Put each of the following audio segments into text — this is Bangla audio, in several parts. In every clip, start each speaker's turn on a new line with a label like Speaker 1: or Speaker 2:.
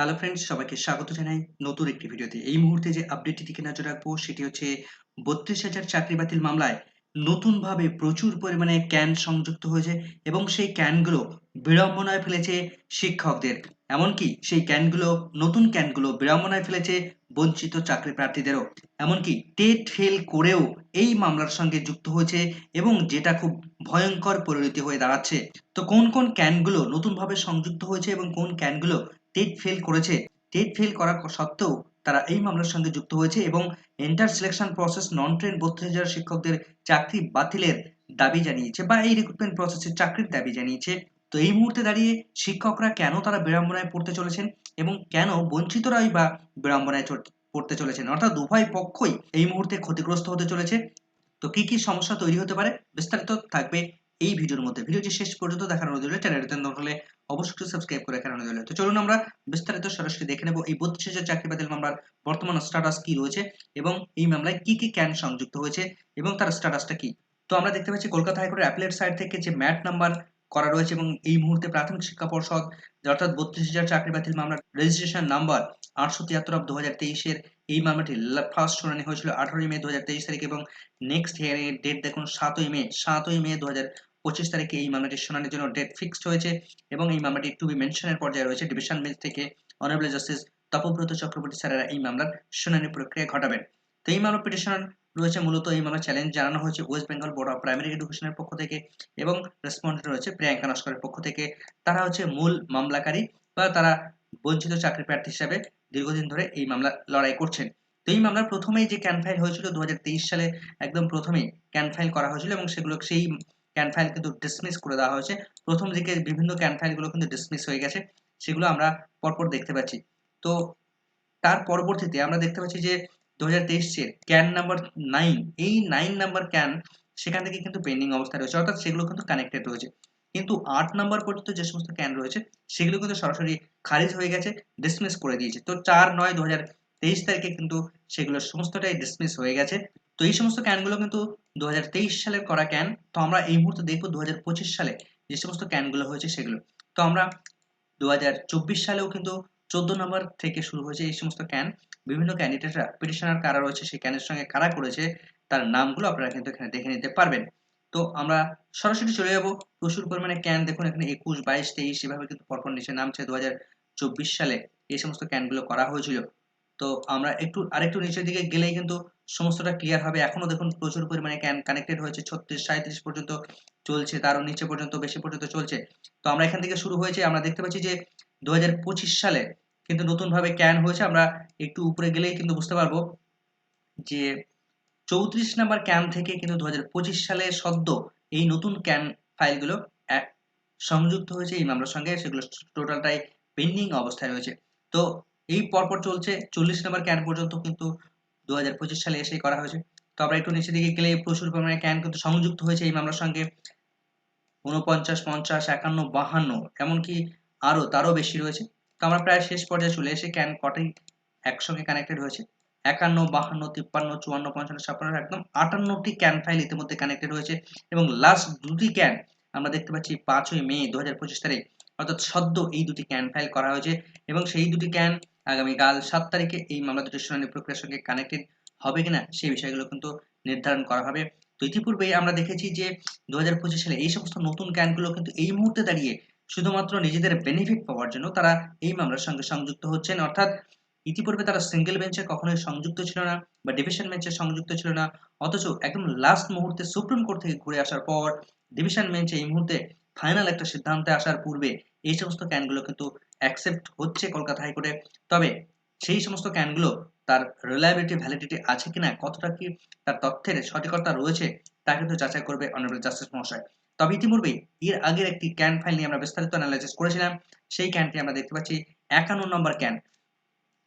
Speaker 1: হ্যালো ফ্রেন্ডস সবাইকে স্বাগত জানাই নতুন একটি ভিডিওতে। এই মুহূর্তে যে আপডেটটি দিকে নজর রাখব, সেটি হচ্ছে বত্রিশ হাজার চাকরি বাতিল মামলায় নতুনভাবে প্রচুর পরিমাণে ক্যান সংযুক্ত হয়েছে এবং সেই ক্যানগুলো বিড়ম্বনায় ফেলেছে শিক্ষকদের। এমনকি সেই ক্যানগুলো, নতুন ক্যানগুলো বিড়ম্বনায় ফেলেছে বঞ্চিত চাকরি প্রার্থীদেরও। এমনকি টেট ফেল করেও এই মামলার সঙ্গে যুক্ত হয়েছে এবং যেটা খুব ভয়ঙ্কর পরিণতি হয়ে দাঁড়াচ্ছে। তো কোন কোন ক্যানগুলো নতুনভাবে সংযুক্ত হয়েছে এবং কোন ক্যানগুলো টেট ফেল করেছে। টেট ফেল করা সত্ত্বেও তারা এই মামলার সঙ্গে যুক্ত হয়েছে এবং inter selection process non train বত্রিশ হাজার শিক্ষকদের চাকরি বাতিলের দাবি জানিয়েছে বা এই রিক্রুটমেন্ট প্রসেসের চাকরির দাবি জানিয়েছে। তো এই মুহূর্তে দাঁড়িয়ে শিক্ষকরা কেন তারা বিড়ম্বনায় পড়তে চলেছেন এবং কেন বঞ্চিতরাই বা বিড়ম্বনায় পড়তে চলেছেন? অর্থাৎ উভয় পক্ষই এই মুহূর্তে ক্ষতিগ্রস্ত হতে চলেছে। তো কি কি সমস্যা তৈরি হতে পারে? বিস্তারিত থাকবে এই ভিডিওর মধ্যে। ভিডিওটি শেষ পর্যন্ত দেখানো হলে চ্যানেলটি হলে অবশ্যই সাবস্ক্রাইব করে রাখানো হলে তো চলুন আমরা বিস্তারিত সরাসরি দেখে নেব এই বত্রিশ হাজার চাকরি বাতিল মামলার বর্তমান স্ট্যাটাস কি রয়েছে এবং এই মামলায় কি কি ক্যান সংযুক্ত হয়েছে এবং তার স্ট্যাটাসটা কি? তো আমরা দেখতে পাচ্ছি কলকাতা হাইকোর্টের অ্যাপলেট সাইট থেকে যে ম্যাট নাম্বার করা রয়েছে এবং এই মুহূর্তে প্রাথমিক শিক্ষা পর্ষদ অর্থাৎ বত্রিশ হাজার চাকরি বাতিল মামলার রেজিস্ট্রেশন নাম্বার আটশো তিয়াত্তর অফ দু হাজার তেইশের এই মামলাটি ফার্স্ট শুনানি হয়েছিল আঠারোই মে দু হাজার তেইশ তারিখ এবং নেক্সট হিয়ারিং এর ডেট দেখুন সাতই মে সাতই মে দু হাজার পঁচিশ তারিখে এই মামলাটির শুনানির জন্য ডেট ফিক্সড হয়েছে এবং এই মামলাটি টু বি মেনশনের পর্যায়ে রয়েছে। ডিভিশন বেঞ্চ থেকে অনারেবল জাস্টিস তপব্রত চক্রবর্তী স্যারেরা এই মামলার শুনানি প্রক্রিয়া ঘটাবেন। তো এই মামলা পিটিশন রয়েছে মূলত, এই মামলা চ্যালেঞ্জ জানানো হয়েছে West Bengal board of primary এডুকেশনের পক্ষ থেকে এবং রেসপন্ডেন্ট রয়েছে প্রিয়াঙ্কা নস্করের পক্ষ থেকে। তারা হচ্ছে মূল মামলাকারী বা তারা বঞ্চিত চাকরি প্রার্থী হিসাবে দীর্ঘদিন ধরে এই মামলা লড়াই করছেন। তো এই মামলার প্রথমেই যে ক্যান ফাইল হয়েছিল, দু হাজার তেইশ সালে একদম প্রথমেই ক্যান ফাইল করা হয়েছিল এবং সেগুলো সেই ক্যান ফাইল কিন্তু ডিসমিস করে দেওয়া হয়েছে। প্রথম দিকে বিভিন্ন ক্যান ফাইলগুলো কিন্তু ডিসমিস হয়ে গেছে, সেগুলো আমরা পরপর দেখতে পাচ্ছি। তো তার পরবর্তীতে আমরা দেখতে পাচ্ছি যে দু হাজার তেইশের ক্যান নাম্বার নাইন এই নাইন নাম্বার ক্যান সেখান থেকে কিন্তু পেন্ডিং অবস্থায় রয়েছে, অর্থাৎ সেগুলো কিন্তু কানেক্টেড রয়েছে। কিন্তু আট নাম্বার পর্যন্ত যে সমস্ত ক্যান রয়েছে, সেগুলো কিন্তু সরাসরি খারিজ হয়ে গেছে ডিসমিস করে দিয়েছে। তো চার নয় দু হাজার তেইশ তারিখে কিন্তু সেগুলো সমস্তটাই ডিসমিস হয়ে গেছে। তো এই সমস্ত ক্যানগুলো কিন্তু দু সালের করা ক্যান তো আমরা এই মুহূর্তে দেখব দু হাজার পঁচিশ সালে যে সমস্ত ক্যানগুলো হয়েছে সেগুলো। তো আমরা দু হাজার চব্বিশ সালেও কিন্তু চোদ্দ নম্বর থেকে শুরু হয়েছে এই সমস্ত ক্যান বিভিন্ন ক্যান্ডিডেটরা পিটিশনার কারা রয়েছে সেই ক্যানের সঙ্গে কারা করেছে তার নামগুলো আপনারা কিন্তু এখানে দেখে নিতে পারবেন। তো আমরা সরাসরি চলে যাব প্রচুর পরিমাণে ক্যান দেখুন এখানে একুশ, বাইশ, তেইশ, এভাবে কিন্তু পরপর নিচে নামছে দু হাজার চব্বিশ সালে এই সমস্ত ক্যানগুলো করা হয়েছিল। তো আমরা একটু আরেকটু নিচের দিকে গেলেই কিন্তু সমস্তটা ক্লিয়ার হবে। এখনও দেখুন প্রচুর পরিমাণে ক্যান কানেক্টেড হয়েছে। ছত্রিশ সাঁত্রিশ পর্যন্ত চলছে তারও নিচে পর্যন্ত, বেশি পর্যন্ত চলছে। তো আমরা এখান থেকে শুরু হয়েছে। আমরা দেখতে পাচ্ছি যে দু হাজার পঁচিশ সালে কিন্তু নতুনভাবে ক্যান হয়েছে। আমরা একটু উপরে গেলেই কিন্তু বুঝতে পারব যে চৌত্রিশ নাম্বার ক্যান থেকে কিন্তু দু হাজার পঁচিশ সালে সদ্য এই নতুন ক্যান ফাইলগুলো সংযুক্ত হয়েছে। এই মামলার সঙ্গে সেগুলো টোটালটাই পেন্ডিং অবস্থায় রয়েছে। তো এই পরপর চলছে। চল্লিশ নাম্বার ক্যান পর্যন্ত কিন্তু দু হাজার পঁচিশ সালে এসে করা হয়েছে। তো আমরা একটু নিচের দিকে গেলে প্রচুর পরিমাণে ক্যান কিন্তু সংযুক্ত হয়েছে এই মামলার সঙ্গে। উনপঞ্চাশ পঞ্চাশ, একান্ন, বাহান্ন, এমনকি আরও, তারও বেশি রয়েছে। তো আমরা প্রায় শেষ পর্যায়ে চলে এসে ক্যান কটাই একসঙ্গে কানেক্টেড হয়েছে? একান্ন, বাহান্ন, তিপ্পান্ন, চুয়ান্ন, পঞ্চান্ন, ছাপ্পান্ন, একদম আটান্নটি ক্যান ফাইল ইতিমধ্যে কানেক্টেড হয়েছে। এবং লাস্ট দুটি ক্যান আমরা দেখতে পাচ্ছি পাঁচই মে দু হাজার পঁচিশ তারিখ। অর্থাৎ সদ্য এই দুটি ক্যান ফাইল করা হয়েছে। এবং সেই দুটি ক্যান আগামীকাল সাত তারিখে এই মামলা দুটির শুনানি প্রক্রিয়ার সঙ্গে কানেক্টেড হবে কিনা সেই বিষয়গুলো কিন্তু নির্ধারণ করা হবে। তো ইতিপূর্বে আমরা দেখেছি যে দুহাজার পঁচিশ সালে এই সমস্ত নতুন ক্যানগুলো কিন্তু এই মুহূর্তে দাঁড়িয়ে শুধুমাত্র নিজেদের বেনিফিট পাওয়ার জন্য তারা এই মামলার সঙ্গে সংযুক্ত হচ্ছেন। অর্থাৎ ইতিপূর্বে তারা সিঙ্গেল বেঞ্চে কখনোই সংযুক্ত ছিল না বা ডিভিশন বেঞ্চে সংযুক্ত ছিল না। অথচ একদম লাস্ট মুহূর্তে সুপ্রিম কোর্ট থেকে ঘুরে আসার পর ডিভিশন বেঞ্চে এই মুহূর্তে ফাইনাল একটা সিদ্ধান্তে আসার পূর্বে এই সমস্ত ক্যানগুলো কিন্তু অ্যাকসেপ্ট হচ্ছে কলকাতা হাইকোর্টে, তবে সেই সমস্ত ক্যানগুলো তার রিলায়াবিলিটি ভ্যালিডিটি আছে কিনা, কতটা কি তার তথ্যের সঠিকতা রয়েছে, তা কিন্তু যাচাই করবে অনারেবল জাস্টিস মহাশয়। তবে ইতিপূর্বে এর আগের একটি ক্যান ফাইল নিয়ে আমরা বিস্তারিত অ্যানালাইসিস করেছিলাম, সেই ক্যানটি আমরা দেখতে পাচ্ছি একান্ন নম্বর ক্যান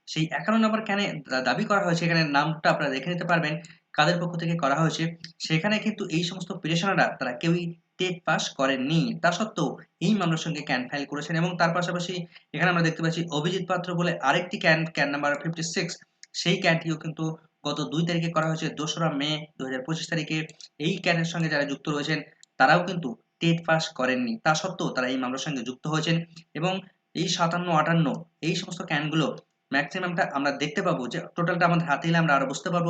Speaker 1: সেই একান্ন নম্বর ক্যানে দাবি করা হয়েছে, এখানে নামটা আপনারা দেখে নিতে পারবেন, কাদের পক্ষ থেকে করা হয়েছে, সেখানে কিন্তু এই সমস্ত পিটিশনাররা তারা কেউই টেট পাস করেননি। তা সত্ত্বেও এই মামলার সঙ্গে ক্যান ফাইল করেছেন এবং তার পাশাপাশি এখানে আমরা দেখতে পাচ্ছি অভিজিৎ পাত্র বলে আরেকটি can can number fifty six সেই ক্যানটিও কিন্তু গত দুই তারিখে করা হয়েছে, দোসরা মে দুহাজার পঁচিশ তারিখে। এই ক্যানের সঙ্গে যারা যুক্ত রয়েছেন, তারাও কিন্তু টেট পাস করেননি। তা সত্ত্বেও তারা এই মামলার সঙ্গে যুক্ত হয়েছেন এবং এই সাতান্ন, আটান্ন, এই সমস্ত ক্যানগুলো ম্যাক্সিমামটা আমরা দেখতে পাবো যে টোটালটা আমাদের হাতে এলে আমরা আরও বুঝতে পারব।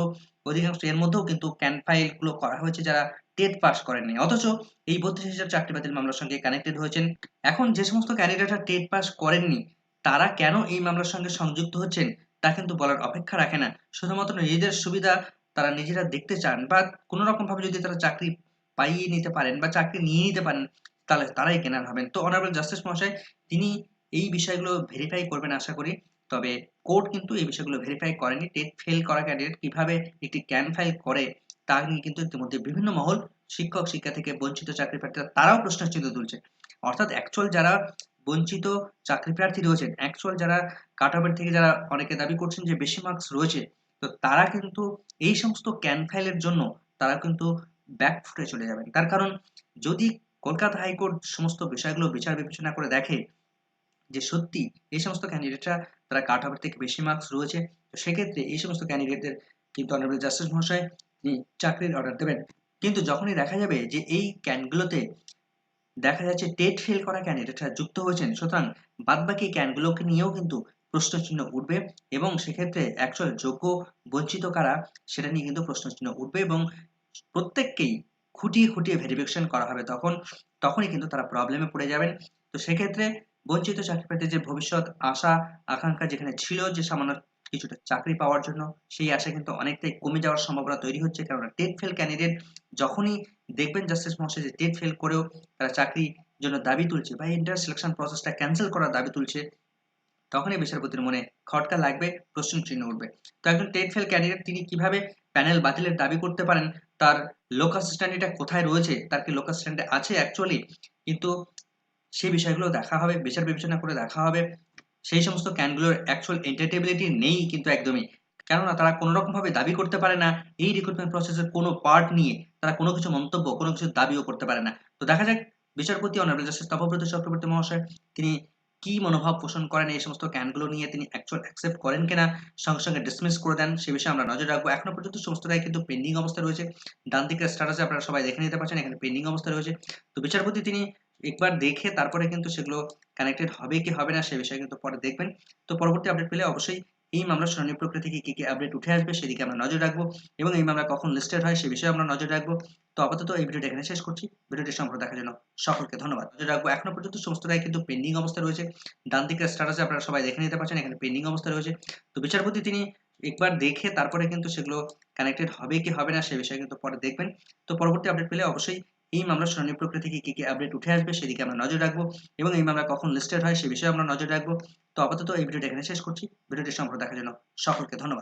Speaker 1: অধিকাংশ এর মধ্যেও কিন্তু ক্যান ফাইলগুলো করা হয়েছে যারা টেট পাস করেননি। অথচ এই বত্রিশ হাজার চাকরি বাতিল মামলার সঙ্গে কানেক্টেড হয়েছেন। এখন যে সমস্ত ক্যান্ডিডেটরা টেট পাস করেননি, তারা কেন এই মামলার সঙ্গে সংযুক্ত হচ্ছেন, তা কিন্তু বলার অপেক্ষা রাখে না। শুধুমাত্র নিজেদের সুবিধা তারা নিজেরা দেখতে চান, বা কোনো রকম ভাবে যদি তারা চাকরি পাইয়ে নিতে পারেন, বা চাকরি নিয়ে নিতে পারেন, তাহলে তারাই কেনার হবেন। তো অনারেবল জাস্টিস মহাশয়, তিনি এই বিষয়গুলো ভেরিফাই করবেন আশা করি। তবে কোর্ট কিন্তু এই বিষয়গুলো ভেরিফাই করেনি। টেট ফেল করা ক্যান্ডিডেট কীভাবে একটি ক্যান ফাইল করে তা নিয়ে কিন্তু ইতিমধ্যে বিভিন্ন মহল শিক্ষক, শিক্ষা থেকে বঞ্চিত চাকরি প্রার্থীরা, তারাও প্রশ্ন চিহ্ন তুলছে। অর্থাৎ অ্যাকচুয়াল যারা বঞ্চিত চাকরি প্রার্থী রয়েছেন অ্যাকচুয়াল যারা কাট থেকে যারা অনেকে দাবি করছেন যে বেশি মার্কস রয়েছে, তো তারা কিন্তু এই সমস্ত ক্যান ফাইলের জন্য তারা কিন্তু ব্যাক ফুটে চলে যাবেন। তার কারণ, যদি কলকাতা হাইকোর্ট সমস্ত বিষয়গুলো বিচার বিবেচনা করে দেখে যে সত্যি এই সমস্ত ক্যান্ডিডেটরা তারা কাট থেকে বেশি মার্কস রয়েছে, তো সেক্ষেত্রে এই সমস্ত ক্যান্ডিডেটদের কিন্তু অনারেবল জাস্টিস মহাশয় চাকরির অর্ডার দেবেন। কিন্তু যখনই দেখা যাবে যে এই ক্যানগুলোতে দেখা যাচ্ছে টেট ফেল করা ক্যান্ডিডেটরা যুক্ত হয়েছেন, সুতরাং বাদবাকি ক্যানগুলোকে নিয়েও কিন্তু প্রশ্নচিহ্ন উঠবে এবং সেক্ষেত্রে অ্যাকচুয়াল যোগ্য বঞ্চিত কারা সেটা নিয়ে কিন্তু প্রশ্নচিহ্ন উঠবে এবং প্রত্যেককেই খুঁটিয়ে খুঁটিয়ে ভেরিফিকেশন করা হবে তখন, তখনই কিন্তু তারা প্রবলেমে পড়ে যাবেন। তো সেক্ষেত্রে বঞ্চিত চাকরি যে ভবিষ্যৎ আশা, আকাঙ্ক্ষা যেখানে ছিল যে সামান্য কিছুটা চাকরি পাওয়ার জন্য, সেই আশা কিন্তু অনেকটাই কমে যাওয়ার সম্ভাবনা তৈরি হচ্ছে। কেননা টেট ফেল ক্যান্ডিডেট যখনই দেখবেন জাস্টিস মহাশয় যে টেট ফেল করেও তারা চাকরির জন্য দাবি তুলছে বা ইন্টার সিলেকশন প্রসেসটা ক্যান্সেল করার দাবি তুলছে, তখনই বিচারপতির মনে খটকা লাগবে প্রশ্ন চিহ্ন উঠবে। তো একজন টেট ফেল ক্যান্ডিডেট তিনি কীভাবে প্যানেল বাতিলের দাবি করতে পারেন, তার লোকাল স্ট্যান্ডটা কোথায় রয়েছে, তার কি লোকাল স্ট্যান্ডে আছে অ্যাকচুয়ালি কিন্তু সেই বিষয়গুলো দেখা হবে, বিচার বিবেচনা করে দেখা হবে। সেই সমস্ত ক্যানগুলোর অ্যাকচুয়াল এন্টারটেবিলিটি নেই কিন্তু একদমই। কেননা তারা কোনো রকম ভাবে দাবি করতে পারে না, এই রিক্রুটমেন্ট প্রসেসের কোনো পার্ট নিয়ে তারা কোনো কিছু মন্তব্য, কোনো কিছু দাবিও করতে পারে না। তো দেখা যাক, বিচারপতি অনারেবল জাস্টিস তপব্রত চক্রবর্তী মহাশয়, তিনি কি মনোভাব পোষণ করেন, এই সমস্ত ক্যানগুলো নিয়ে তিনি অ্যাকচুয়াল অ্যাকসেপ্ট করেন কিনা, সঙ্গে সঙ্গে ডিসমিস করে দেন, সে বিষয়ে আমরা নজর রাখব। এখনও পর্যন্ত সমস্ত রায় কিন্তু পেন্ডিং অবস্থা রয়েছে। ডান দিকের স্ট্যাটাসে আপনারা সবাই দেখে নিতে পারছেন, এখানে পেন্ডিং অবস্থা রয়েছে। তো বিচারপতি তিনি একবার দেখে তারপরে কিন্তু সেগুলো কানেক্টেড হবে কি হবে না সে বিষয়ে কিন্তু পরে দেখবেন। তো পরবর্তী আপডেট পেলে অবশ্যই এই মামলার শুনানি প্রক্রিয়া থেকে কি কি আপডেট উঠে আসবে সেদিকে আমরা নজর রাখব এবং এই মামলা কখন লিস্টেড হয় সে বিষয়ে আমরা নজর রাখব। তো আপাতত এই ভিডিওটা এখানে শেষ করছি। ভিডিওটি সম্পর্কে দেখার জন্য সকলকে ধন্যবাদ। নজর রাখব, এখনও পর্যন্ত সমস্ত রায় কিন্তু পেন্ডিং অবস্থা রয়েছে। ডান দিকের স্ট্যাটাসে আপনারা সবাই দেখে নিতে পারছেন, এখানে পেন্ডিং অবস্থা রয়েছে। তো বিচারপতি তিনি একবার দেখে তারপরে কিন্তু সেগুলো কানেক্টেড হবে কি হবে না সে বিষয়ে কিন্তু পরে দেখবেন। তো পরবর্তী আপডেট পেলে অবশ্যই এই মামলার শুনানি প্রক্রিয়া থেকে কি কি আপডেট উঠে আসবে সেদিকে আমরা নজর রাখব এবং এই মামলা কখন লিস্টেড হয় সে বিষয়ে আমরা নজর রাখব। তো আপাতত এই ভিডিওটা এখানে শেষ করছি। ভিডিওটি সম্পর্কে দেখার জন্য সকলকে ধন্যবাদ।